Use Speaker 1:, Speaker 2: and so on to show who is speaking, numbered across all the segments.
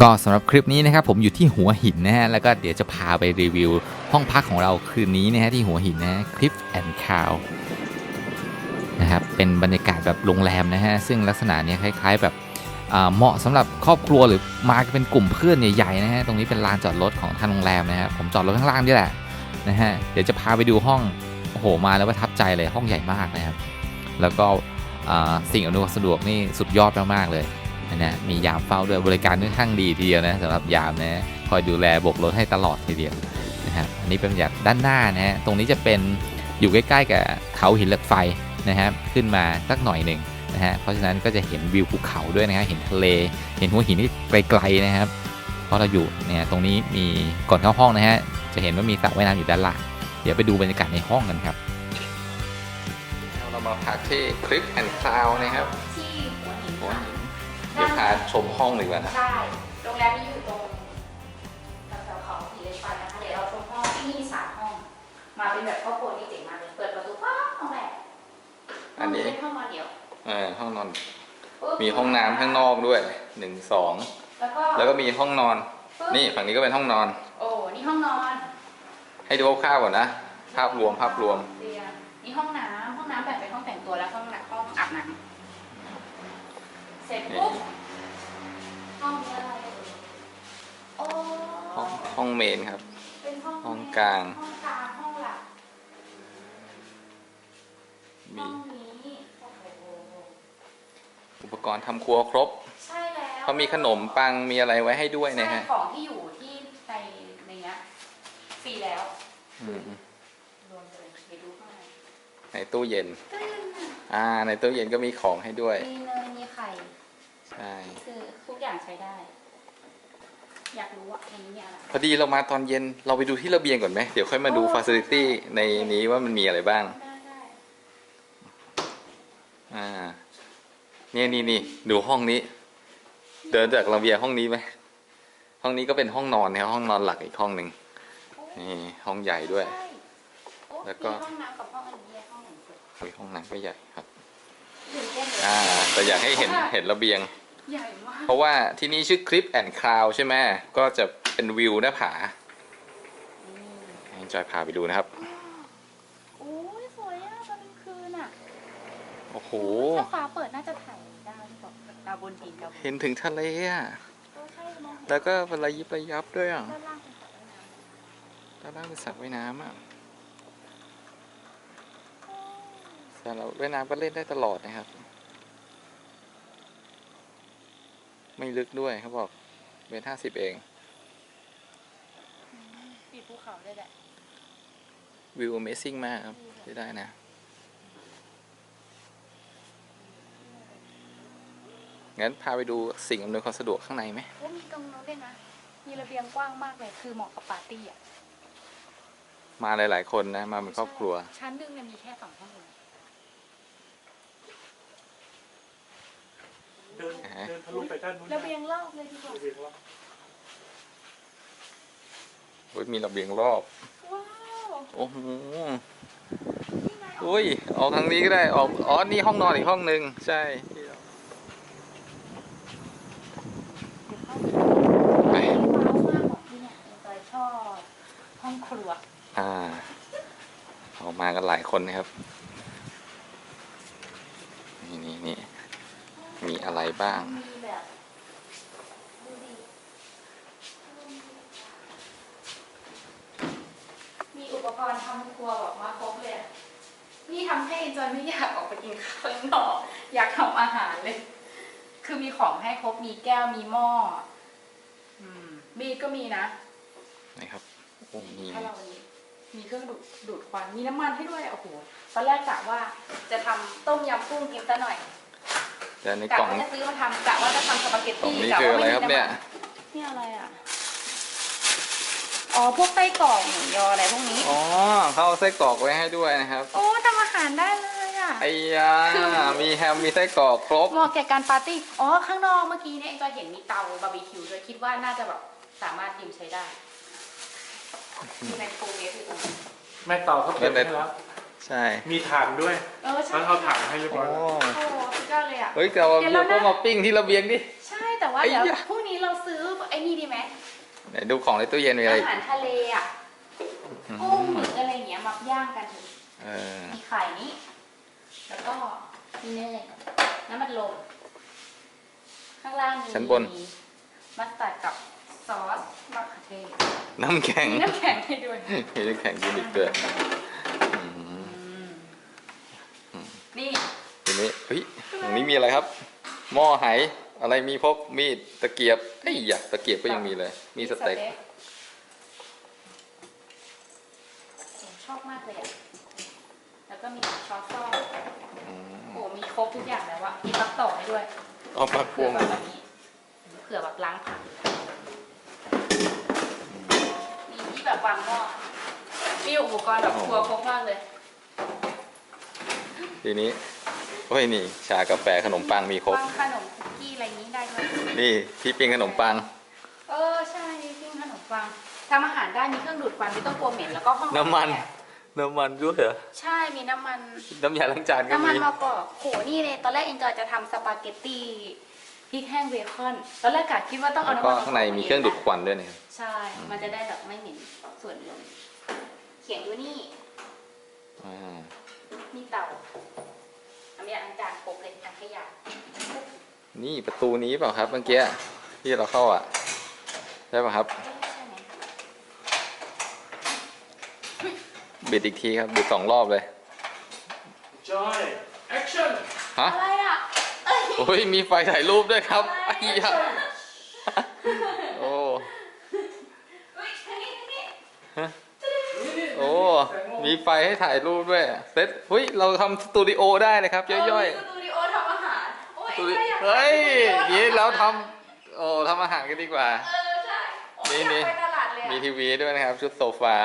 Speaker 1: ก็สำหรับคลิปนี้นะครับผมอยู่ที่หัวหินนะฮะแล้วก็เดี๋ยวจะพาไปรีวิว ห้องพักของเราคืนนี้นะฮะที่หัวหินนะคลิปแอนด์คาวนะครับเป็นบรรยากาศแบบโรงแรมนะฮะซึ่งลักษณะเนี้ยคล้ายๆแบบเหมาะสำหรับครอบครัวหรือมากเป็นกลุ่มเพื่อนใหญ่ๆนะฮะตรงนี้เป็นลานจอดรถของทางโรงแรมนะฮะผมจอดรถข้างล่างนี่แหละนะฮะเดี๋ยวจะพาไปดูห้องโอ้โหมาแล้วประทับใจเลยห้องใหญ่มากนะครับแล้วก็สิ่งอำนวยความสะดวกนี่สุดยอดมากๆเลย นะฮะมียามเฝ้าด้วยบริการค่อนข้างดีทีเดียวนะสำหรับยามนะคอยดูแลโบกรถให้ตลอดทีเดียวนะครับอันนี้เป็นจากด้านหน้านะฮะตรงนี้จะเป็นอยู่ใกล้ ๆ กับเขาหินเหล็กไฟนะครับขึ้นมาสักหน่อยหนึ่งนะฮะเพราะฉะนั้นก็จะเห็นวิวภูเขาด้วยนะฮะเห็นทะเล เห็นหัวหินที่ไกลๆนะครับเพราะเราอยู่เนี่ยตรงนี้มีก่อนเข้าห้องนะฮะจะเห็นว่ามีสระว่ายน้ำอยู่ด้านล่างเดี๋ยวไปดูบรรยากาศในห้องกันครับเรามาพักที่คลิปแอนด์คลาวนะครับ
Speaker 2: ที่หัวหิน
Speaker 1: พาชมห้องดีกว่านะ
Speaker 2: ใช่โรงแรมนี้อยู่ตรงแถวๆเขาหินเหล็กไฟนะคะ เดี๋ยวเราชมห้องที่นี่มีสามห้อง มาเป็นแบบครอบครัวนี่เจ๋งมากเลยเปิดประตูปั๊บห้องแรก
Speaker 1: อันนี้
Speaker 2: เป็นห้องนอนเดี่ยว
Speaker 1: เออห้องนอน
Speaker 2: ปึ๊บ
Speaker 1: มีห้องน้ำข้างนอกด้วยหนึ่งสอง
Speaker 2: แล้วก็
Speaker 1: แล้วก็มีห้องนอน
Speaker 2: ปึ๊บ
Speaker 1: นี่ฝั่งนี้ก็เป็นห้องนอน
Speaker 2: โอ้นี่ห้องนอน
Speaker 1: ให้ดูคร่าวๆก่อนนะ ภาพรวมภาพรวม
Speaker 2: เตียงนี่ห้องน้ำห้องน้ำแบ่งเป็นห้องแต่งตัวและห้องน้ำห้องอาบน้ำเสร็จปุ๊บ ห้องนี้อะไรเอ่ยโอ้
Speaker 1: ห้องห้องเมนครับ
Speaker 2: เป็นห้อง
Speaker 1: ห้องกลาง
Speaker 2: ห้องกลางห้องหลัก
Speaker 1: มี
Speaker 2: ห้องนี้โอ้โห
Speaker 1: อุปกรณ์ทำครัวครบ
Speaker 2: ใช่แล้ว
Speaker 1: เขามีขนมปังมีอะไรไว้ให้ด้วยนะฮะ
Speaker 2: ใช่ของที่อยู่ที่ในในเนี้ยฟรีแล้ว
Speaker 1: อืม
Speaker 2: รวมเลยไปดูข้างใน
Speaker 1: ในตู้เย็น
Speaker 2: ตึ้ง
Speaker 1: อ่า ในตู้เย็นก็มีของให้ด้วย
Speaker 2: มีเนยมีไข่
Speaker 1: ใช่
Speaker 2: คือทุก อย่างใช้ได้ อยากรู้ว่าในนี้มีอะไร
Speaker 1: พอดีเรามาตอนเย็นเราไปดูที่ระเบียงก่อนไหมเดี๋ยวค่อยมาดู
Speaker 2: โอ้
Speaker 1: ฟ a ซิลิตี้ในนี้ว่ามันมีอะไรบ้าง
Speaker 2: ได้ได้
Speaker 1: อ่านี่นี่นี่ดูห้องนี้ เดินจากระเบียงห้องนี้ไหมห้องนี้ก็เป็นห้องนอนนะครับห้องนอนหลักอีกห้องหนึ่ง
Speaker 2: โอ้
Speaker 1: นี่ห้องใหญ่ด้วย
Speaker 2: ใช่โอ้
Speaker 1: แล้วก็
Speaker 2: มีห้องน้ำกับห้องอันนี้แยกห้องหนึ่งสุด
Speaker 1: โอ้ยห้องน้ำก็ใหญ่ครับ
Speaker 2: ตื่นเต้นเลย
Speaker 1: อ่า แต่อยากให้เห็นเห็นระเบียง
Speaker 2: ใหญ่มาก
Speaker 1: เพราะว่าที่นี่ชื่อคลิปแอนด์คลาวใช่ไหมก็จะเป็นวิวหน้าผา
Speaker 2: อืม
Speaker 1: ให้จอยพาไปดูนะครับ
Speaker 2: โอ้ยสวยอะตอนกลางคืนอะ
Speaker 1: โอ้โห
Speaker 2: ถ้าฟ้าเปิดน่าจะถ่ายได้หรือเปล่าดาวบนดินดาวบน
Speaker 1: เห็นถึงทะเลอะ
Speaker 2: เออใช่มองเห็น
Speaker 1: แล้วก็เป็นระยิบระยับด้วยอะ
Speaker 2: ด้านล่างเป็นสระว่ายน้ำ
Speaker 1: ด้านล่างเป็นสระว่ายน้ำอะสระว่ายน้ำก็เล่นได้ตลอดนะครับ ไม่ลึกด้วยเขาบอกเป็นห้าสิบเอง
Speaker 2: ปีภูเขาเลยแหละ
Speaker 1: วิว Amazing มากครับใช้ได้นะ งั้นพาไปดูสิ่งอำนวยความสะดวกข้างในไหม
Speaker 2: โอ้มีตรงนู้นด้วยนะ มีระเบียงกว้างมากเลย คือเหมาะกับปาร์ตี้อะ
Speaker 1: มาหลาย ๆ คนนะ มาเป็นครอบครัว
Speaker 2: ชั้นหนึ่งเนี่ยมีแค่สองห้องเอง
Speaker 3: เดินเดินทะลุไปด้านนู้น
Speaker 2: ระเบียงรอบเลยดีกว่า
Speaker 3: ระเบียงรอบ
Speaker 1: โอ้ยมีระเบียงรอบ
Speaker 2: ว้าว
Speaker 1: โอ้โห
Speaker 2: นี่ไงออก
Speaker 1: อุ้ย ออกทางนี้ก็ได้ออกอ๋อนี่ห้องนอนอีกห้องหนึ่งใช่ที่เราไป
Speaker 2: ว้าวมากของที่เนี่ยจอยชอบห้องครัว
Speaker 1: อ่าออกมากันหลายคนนะครับ นี่นี่นี่ มีอะไรบ้าง
Speaker 2: มีแบบดูดิมีอุปกรณ์ทำครัวแบบมาครบเลยอะนี่ทำให้จอยไม่อยากออกไปกินข้าวข้างนอกอยากทำอาหารเลย คือมีของให้ครบ มีแก้ว มีหม้ออืมมีดก็มีนะ
Speaker 1: นะครับโอ้มี
Speaker 2: ถ้าเรามีมีเครื่องดูดดูดควัน มีน้ำมันให้ด้วย โอ้โห ตอนแรกกะว่าจะทำต้มยำกุ้งกินซะหน่อย
Speaker 1: แต่ใน
Speaker 2: กะ
Speaker 1: กล่อง
Speaker 2: ว่าจะซื้อมาทำกะว่าจะทำสปาเกต
Speaker 1: กล่อง
Speaker 2: ตี้
Speaker 1: นี้
Speaker 2: กะ
Speaker 1: คือ
Speaker 2: ว่า
Speaker 1: อะไร
Speaker 2: ไม่
Speaker 1: ครับ
Speaker 2: มี
Speaker 1: เนี่ย
Speaker 2: น้ำมันนี่อะไรอะ อ๋อ พวกไส้กรอกหมูยออะไรพวกนี้
Speaker 1: อ๋อเขาเอาไส้กรอกไว้ให้ด้วยนะครับ
Speaker 2: โอ้ทำอาหารได้เลยอะ
Speaker 1: ไอ้ยา มีแฮม มีไส้กรอกครบ
Speaker 2: เหมาะแก่การปาร์ตี้ อ๋อ ข้างนอกเมื่อกี้เนี่ยจอยเห็นมีเตาบาร์บีคิวด้วยคิดว่าน่าจะแบบสามารถยืมใช้ได้มีไมโครเวฟอยู่ตรงนี้
Speaker 3: แม่เต่าเขาเตรียมให้แล้ว
Speaker 1: ใช่
Speaker 3: มีถ่านด้วย
Speaker 2: เออใช่
Speaker 3: แล้วเขาถ่านให้เรียบ
Speaker 1: โอ้
Speaker 3: ร้อยแล้ว
Speaker 2: โอ้สุดยอดเลยอะ
Speaker 1: เฮ้ยแต่ว่า
Speaker 2: เดี๋ยว
Speaker 1: เรา
Speaker 2: เรา
Speaker 1: ก็
Speaker 2: นะ
Speaker 1: มาปิ้งที่ระเบียงดิ
Speaker 2: ใช่แต่ว่าเดี๋ยว
Speaker 4: ไอ้ยะ
Speaker 2: พรุ่งนี้เราซื้อไอ้นี่ดีไหม
Speaker 4: ไหนดูของในตู้เย็นมีอะไร
Speaker 2: อาหารทะเลอะ
Speaker 4: อื
Speaker 2: กุ้ง
Speaker 4: ม
Speaker 2: หมึกอะไรอย่างเงี้ยมาย่างกันเถอะ
Speaker 4: เออ
Speaker 2: มีไข่นี้ แล้วก็มีเนยน้ำมันลมข้างล่างมี
Speaker 4: ชั้นบน
Speaker 2: มัสตาร์ดกับซอสมะเขือเทศ
Speaker 4: น้ำแข็ง
Speaker 2: มีน้ำแข็งให้ด้วย
Speaker 4: มีน้ำแข็งกินอีกด้วยอืม
Speaker 2: อืมนี่
Speaker 4: ที นี้เฮ้ยตรงนี้มีอะไรครับ หม้อไหอะไรมีพกมีดตะเกียบเอ้ยอยากตะเกียบก็ยังมีเลย มีสเต็ก
Speaker 2: ผมชอบมากเลยอะ แล้วก็มีช้อนซ่อม
Speaker 4: อืม
Speaker 2: โอ้มีครบทุกอย่างแล้วอะมีปักต่อให้ด้วย
Speaker 4: เอามาพ
Speaker 2: เผื่
Speaker 4: ว
Speaker 2: องแบบนี้เผื่อแบบล้างผักมีที่แบบวางหม้อมีอุปกรณ์แบบครัวครบมากเลย
Speaker 4: ทีนี้โอ้ยนี่ชากาแฟขนมปังมีครบ
Speaker 2: วางขนมคุกกี้อะไรนี้ได้ด้วย
Speaker 4: นี่ที่ปิ้งขนมปัง
Speaker 2: เออใช่ปิ้งขนมปังทำอาหารได้มีเครื่องดูดควันไม่ต้องกลัวเหม็นแล้วก็ห้อง
Speaker 4: น้ำมัน
Speaker 2: แอร์
Speaker 4: น้ำมันด้วยเหรอ
Speaker 2: ใช่มีน้ำมัน
Speaker 4: น้ำยาล้างจานก็
Speaker 2: น้ำมัน
Speaker 4: มี
Speaker 2: มะกอกโหนี่เลยตอนแรกเอ็นจอยจะทำสปาเกตตี้พริกแห้งเบคอนตอนแรกกะคิดว่าต้องเอา
Speaker 4: แล้ว
Speaker 2: น้ำ
Speaker 4: ก็
Speaker 2: มันมะกอก
Speaker 4: ข้างในมีเครื่องดูดควันด้วยเนี่ย
Speaker 2: ใช่ มันจะได้แบบไม่เหม็นส่วนเลยเขียนดูนี่
Speaker 4: อ่า
Speaker 2: นี่เตา น้ำยาล้างจานครบเลยถังขยะ
Speaker 4: นี่ประตูนี้เปล่าครับเมื่อกี้ที่เราเข้าอะใช่ป่ะครับ
Speaker 2: เอ้ยใช่ไหม
Speaker 4: บิดอีกทีครับ บิดสองรอบเลย
Speaker 3: จอยแอคชั่น
Speaker 4: ฮะ
Speaker 2: อะไรอะเอ้ย
Speaker 4: โอ้ยมีไฟถ่ายรูปด้วยครับไอ้ยะโอ้
Speaker 2: เฮ้ยทางนี้ทางนี้
Speaker 4: โอ้ มีไฟให้ถ่ายรูปด้วยเซตเฮ้ย เราทำสตูดิโอได้เลยครับ ย่อย
Speaker 2: เมีสตูดิโอทำอาหาร โอ้ย
Speaker 4: ๆสตูดิ
Speaker 2: ก็อาก
Speaker 4: เฮ้ย
Speaker 2: ไป
Speaker 4: นี้เราทำโอ้ทำอาหารกันดีกว่า
Speaker 2: เออใช่โอ้ย
Speaker 4: นี่
Speaker 2: อยาก
Speaker 4: นี่
Speaker 2: ไปตลาดเลยอะ
Speaker 4: มีทีวีด้วยนะครับ ชุดโซฟา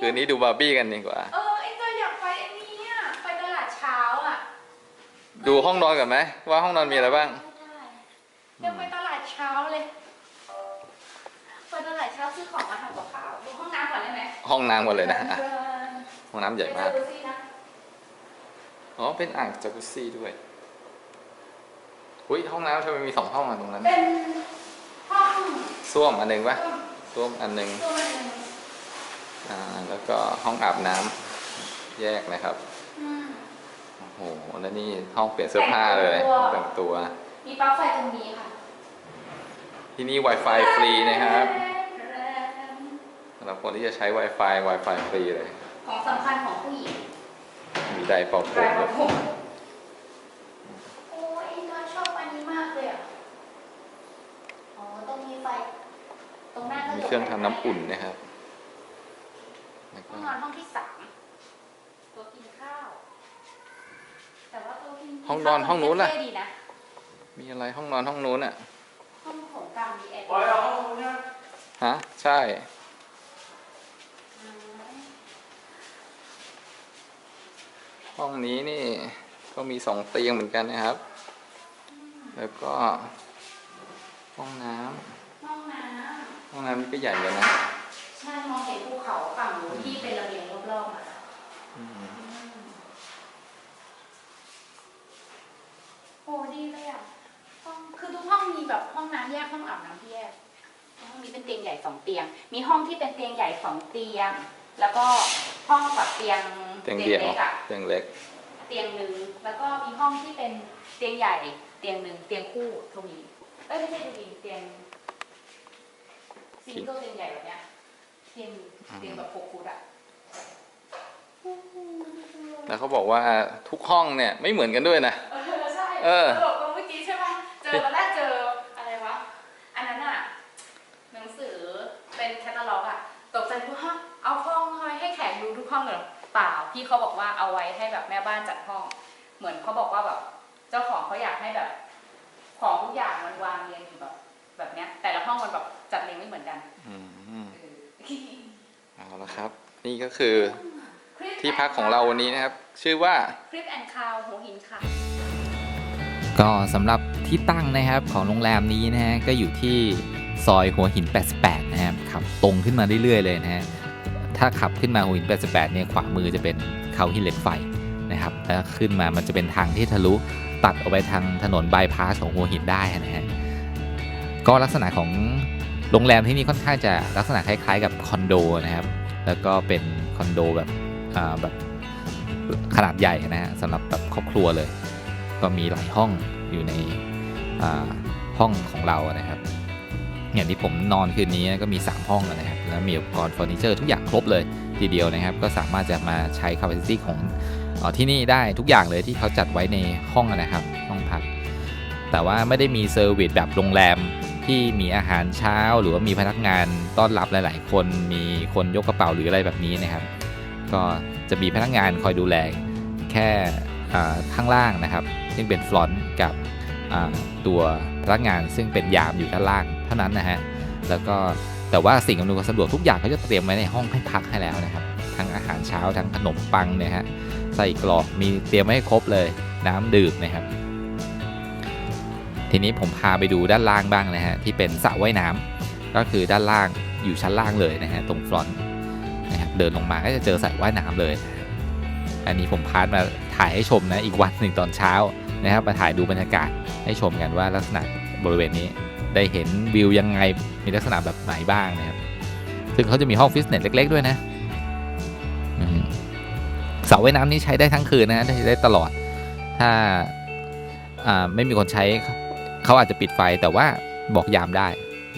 Speaker 4: คืนนี้ดูบาร์บี้กันดีกว่า
Speaker 2: เออไอ้ตัวอยากไปอันนี้อะไปตลาดเช้าอะ
Speaker 4: ดูห้องนอนกันไหมว่าห้องนอนมีอะไรบ้าง
Speaker 2: ได้อยากไปตลาดเช้าเลยไปตลาดเช้าซื้อของมาทำกับข้าว ดูห้องน้ำก่อนได้ไหม
Speaker 4: ห้องน้ำกันเลยนะอะ ห้องน้ำใหญ่มาก
Speaker 2: ไปดูสินะ
Speaker 4: อ๋อ เป็นอ่างจากุซซี่ด้วยอุ้ยห้องน้ำทำไมมีสองห้องอะตรงนั้น
Speaker 2: เป็นห้อง
Speaker 4: ส้วมอันหนึ่งปะส้วมอันหนึ่ง
Speaker 2: ตัวหนึ่ง
Speaker 4: อ่า แล้วก็ห้องอาบน้ำแยกนะครับ
Speaker 2: อืม
Speaker 4: โอ้โหแล้วนี่ห้องเปลี่ยนเสื้อผ้าเลยห้องแต่งตัว
Speaker 2: มีปลั๊กไฟตรงนี้ค่ะ
Speaker 4: ที่นี่ Wi-Fi ฟรีนะครับสำหรับคนที่จะใช้ Wi-Fi Wi-Fi ฟรีเลย
Speaker 2: ของสำคัญของผู้หญิง
Speaker 4: มีไดร์เป่าผ
Speaker 2: ไฟ
Speaker 4: ม
Speaker 2: ก
Speaker 4: ด้
Speaker 2: ระ
Speaker 4: วย
Speaker 2: ผมโอ้ยเราชอบอันนี้มากเลยอะ อ๋อตรงมีไฟ ตรงหน้าก็
Speaker 4: มีเครื่องทำน้ำอุ่นนะครับแล้ว
Speaker 2: ห้
Speaker 4: ก็
Speaker 2: องนอนห้องที่สามตัวกินข้าว แต่ว่าตัวกิน
Speaker 4: ห้องนอนห้องนู้นล่ะ
Speaker 2: เท่ดีนะ
Speaker 4: มีอะไรห้องนอนห้องนู้นอะ
Speaker 2: ห้องของกลางมีแอร์
Speaker 3: บอยเอาห้องนู้นนะ
Speaker 4: ฮะ ใช่ ห้องนี้นี่ก็มีสองเตียงเหมือนกันนะครับ แล้วก็ ห้องน้ำ
Speaker 2: ห้องน้
Speaker 4: ห้องน้ำนี่ก็ใหญ่เลยนะำ
Speaker 2: ใช่มองเห็นภูเขาฝั่งนู้นที่เป็นระเบียงรอบๆอะ
Speaker 4: อืม
Speaker 2: โอ้ดีเลยอะห้องคือทุกห้องมีแบบห้องน้ำแยกห้องอาบน้ำแยกห้องนี้เป็นเตียงใหญ่สองเตียง มีห้องที่เป็นเตียงใหญ่สองเตียง แล้วก็ ห้องแบบเตียง
Speaker 4: เตียงเดียว
Speaker 2: เล็กอะ
Speaker 4: เตียงเล็ก
Speaker 2: เตียงหนึ่งแล้วก็มีห้องที่เป็นเตียงใหญ่ เตียงหนึ่งเตียงคู่ทวีเอ้ยไม่ใช่ทวีเตียงซิงเกิลเตียงใหญ่แบบเนี้ยเตียงเตียงแบบหกฟุตอะ
Speaker 4: แล้วเขาบอกว่าทุกห้องเนี่ยไม่เหมือนกันด้วยนะ
Speaker 2: เออใช่
Speaker 4: เออ
Speaker 2: ตลกตรงเมื่อกี้ใช่ปะเจอตอนแรกเจออะไรวะอันนั้นอะหนังสือเป็นแคตตาล็อกอะตกใจว่าฮะเอาห้องไว้ให้แขกดูทุก ห้องเลยเหรอเปล่าพี่เขาบอกว่าเอาไว้ให้แบบแม่บ้านจัดห้อง เหมือนเขาบอกว่าแบบเจ้าของเขาอยากให้แบบ ของทุกอย่างมันวางเรียงอยู่แบบ แบบเนี้ย แต่ละห้องมันแบบจัดเรียงไม่เหมือนกัน
Speaker 4: อืม
Speaker 2: เออ
Speaker 4: เอาละครับ นี่ก็คือที่พักของเราวันนี้นะครับ ชื่อว่า
Speaker 2: คลิปแอนคาวหัวหินค่ะ
Speaker 4: ก็สำหรับที่ตั้งนะครับของโรงแรมนี้นะฮะก็อยู่ที่ซอยหัวหิน 88 นะครับขับตรงขึ้นมาเรื่อยๆเลยนะฮะ ถ้าขับขึ้นมาหัวหิน 88 เนี่ยขวามือจะเป็นเขาหินเหล็กไฟนะครับแล้วขึ้นมามันจะเป็นทางที่ทะลุตัดออกไปทางถนนบายพาสของหัวหินได้นะฮะ
Speaker 1: ก็ลักษณะของโรงแรมที่นี่ค่อนข้างจะลักษณะคล้ายๆ กับคอนโดนะครับ แล้วก็เป็นคอนโดแบบอ่าแบบขนาดใหญ่นะฮะสำหรับแบบครอบครัวเลย ก็มีหลายห้องอยู่ในอ่าห้องของเรานะครับ อย่างที่ผมนอนคืนนี้ก็มี 3 ห้องนะครับแล้วมีอุปกรณ์เฟอร์นิเจอร์ทุกอย่างครบเลยทีเดียวนะครับ ก็สามารถจะมาใช้ capacity ของออที่นี่ได้ทุกอย่างเลยที่เขาจัดไว้ในห้องนะครับห้องพักแต่ว่าไม่ได้มีเซอร์วิสแบบโรงแรมที่มีอาหารเช้า หรือว่ามีพนักงานต้อนรับหลาย ๆ คน มีคนยกกระเป๋าหรืออะไรแบบนี้นะครับ ก็จะมีพนักงานคอยดูแลแค่ข้างล่างนะครับ ซึ่งเป็นฟลอนต์กับตัวพนักงานซึ่งเป็นยามอยู่ด้านล่าง เท่านั้นนะฮะแล้วก็แต่ว่าสิ่งอำนวยความสะดวกทุกอย่างเขาจะเตรียมไว้ในห้องให้พักให้แล้วนะครับทั้งอาหารเช้าทั้งขนมปังเนี่ยฮะใส่กรอกมีเตรียมไว้ให้ครบเลยน้ำดื่มนะครับ ทีนี้ผมพาไปดูด้านล่างบ้างนะฮะที่เป็นสระว่ายน้ำก็คือด้านล่างอยู่ชั้นล่างเลยนะฮะตรงฟรอนต์นะครับเดินลงมาก็จะเจอสระว่ายน้ำเลย อันนี้ผมพาดมาถ่ายให้ชมนะอีกวันหนึ่งตอนเช้านะครับมาถ่ายดูบรรยากาศให้ชมกันว่าลักษณะบริเวณนี้ ได้เห็นวิวยังไงมีลักษณะแบบไหนบ้างนะครับ ซึ่งเขาจะมีห้องฟิตเนสเล็ก ๆ ด้วยนะเสาว่ายน้ำนี้ใช้ได้ทั้งคืนนะใช้ได้ตลอด ถ้าไม่มีคนใช้เขาอาจจะปิดไฟแต่ว่าบอกยามได้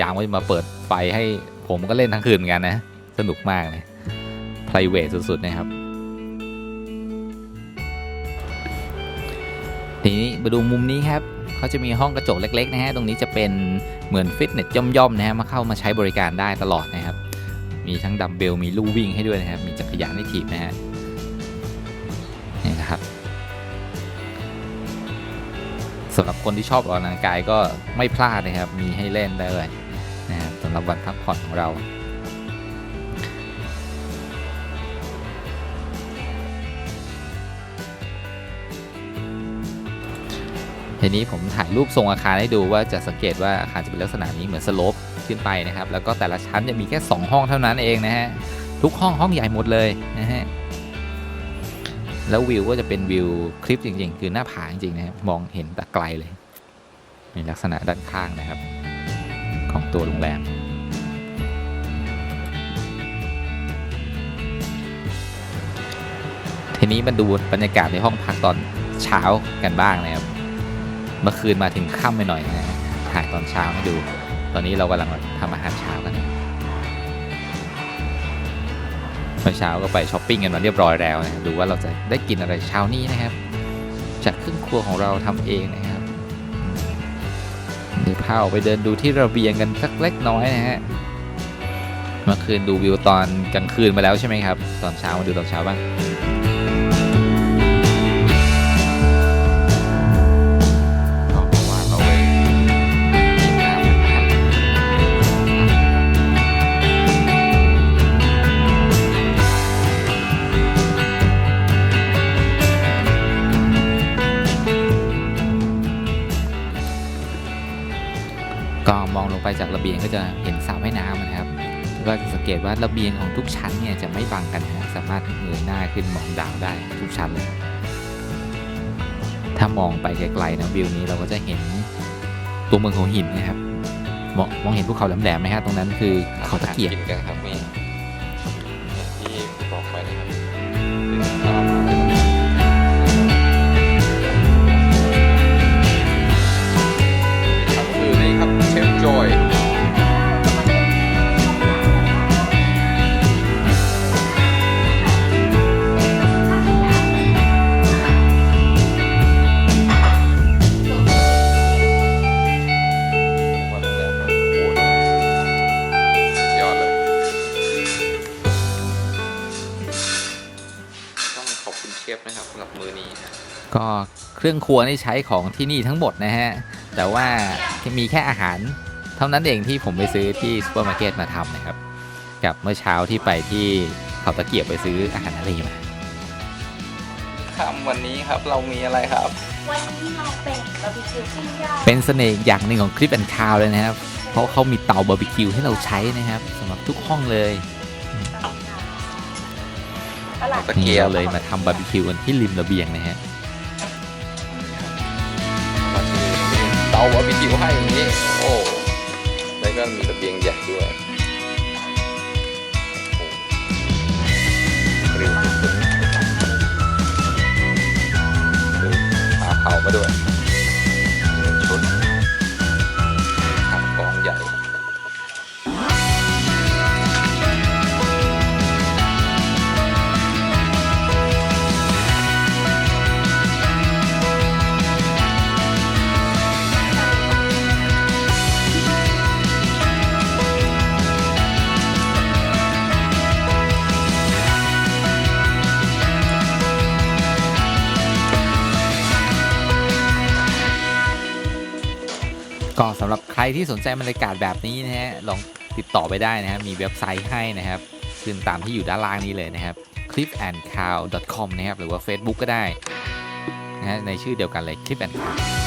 Speaker 1: ยามก็จะมาเปิดไฟให้ผมก็เล่นทั้งคืนเหมือนกันนะ สนุกมากเลย private สุด ๆ นะครับ ทีนี้มาดูมุมนี้ครับ เขาจะมีห้องกระจกเล็กๆนะฮะตรงนี้จะเป็นเหมือนฟิตเนสย่อมๆนะฮะมาเข้ามาใช้บริการได้ตลอดนะครับ มีทั้งดัมเบลมีลู่วิ่งให้ด้วยนะครับ มีจักรยานให้ถีบนะฮะนี่นะครับสำหรับคนที่ชอบออกกำลังกายก็ไม่พลาดนะครับ มีให้เล่นได้เลยนะครับสำหรับวันพักผ่อนของเรา ทีนี้ผมถ่ายรูปทรงอาคารให้ดูว่าจะสังเกตว่าอาคารจะเป็นลักษณะนี้เหมือนสโลปขึ้นไปนะครับ แล้วก็แต่ละชั้นจะมีแค่ 2 ห้องเท่านั้นเองนะฮะทุกห้องห้องใหญ่หมดเลยนะฮะแล้ววิวก็จะเป็นวิวคลิปจริงๆ คือหน้าผาจริงๆนะครับมองเห็นแต่ไกลเลยมีลักษณะด้านข้างนะครับ ของตัวโรงแรมทีนี้มาดูบรรยากาศในห้องพักตอนเช้ากันบ้างนะครับ เมื่อคืนมาถึงค่ำไปหน่อยนะฮะถ่ายตอนเช้าให้ดู ตอนนี้เรากำลังทำอาหารเช้ากันเมื่อเช้าก็ไปช้อปปิ้งกันมาเรียบร้อยแล้วนะดูว่าเราจะได้กินอะไรเช้านี้นะครับ จากเครื่องครัวของเราทำเองนะครับเดี๋ยวพาออกไปเดินดูที่ระเบียงกันสักเล็กน้อยนะฮะเมื่อคืนดูวิวตอนกลางคืนมาแล้วใช่ไหมครับ ตอนเช้ามาดูตอนเช้าบ้าง ก็มองลงไปจากระเบียงก็จะเห็นสระว่ายน้ำนะครับก็จะสังเกตว่าระเบียงของทุกชั้นเนี่ยจะไม่บังกันนะสามารถเงยหน้าขึ้นมองดาวได้ทุกชั้นเลยถ้ามองไปไกลๆนะวิวนี้เราก็จะเห็นตัวเมืองของหินนะครับมองเห็นภูเขาแหลมๆไหมฮะตรงนั้นคือเขาตะเกียบ
Speaker 4: กันครับ รื่องครั
Speaker 1: วนี่ใช้ของที่นี่ทั้งหมดนะฮะ แต่ว่ามีแค่อาหาร เท่านั้นเองที่ผมไปซื้อที่ซูเปอร์มาร์เก็ตมาทำนะครับ กับเมื่อเช้าที่ไปที่เขาตะเกียบไปซื้ออาหารทะเลมา
Speaker 4: ครับวันนี้ครับเรามีอะไรครับ
Speaker 2: วันนี้เราเป็นบาร์บีคิวปิ้งย่าง
Speaker 1: เป็นเสน่ห์อย่างหนึ่งของคลิปแอนคาวเลยนะครับ เพราะเขามีเตาบาร์บีคิวให้เราใช้นะครับสำหรับทุกห้องเลย
Speaker 2: ตลาด
Speaker 4: ตะ
Speaker 1: นี่
Speaker 4: เกียบ
Speaker 1: เราเลยมาทำบาร์บีคิวกันที่ริมระเบียงนะฮะ
Speaker 4: เอาบาร์บีคิวให้อย่างนี้ โอ้ แล้วก็มีระเบียงใหญ่ด้วย
Speaker 1: ก็สำหรับใครที่สนใจบรรยากาศแบบนี้นะฮะลองติดต่อไปได้นะครับมีเว็บไซต์ให้นะครับขึ้นตามที่อยู่ด้านล่างนี้เลยนะครับ clipandcow.com นะครับหรือว่า Facebook ก็ได้นะฮะในชื่อเดียวกันเลย clip and cow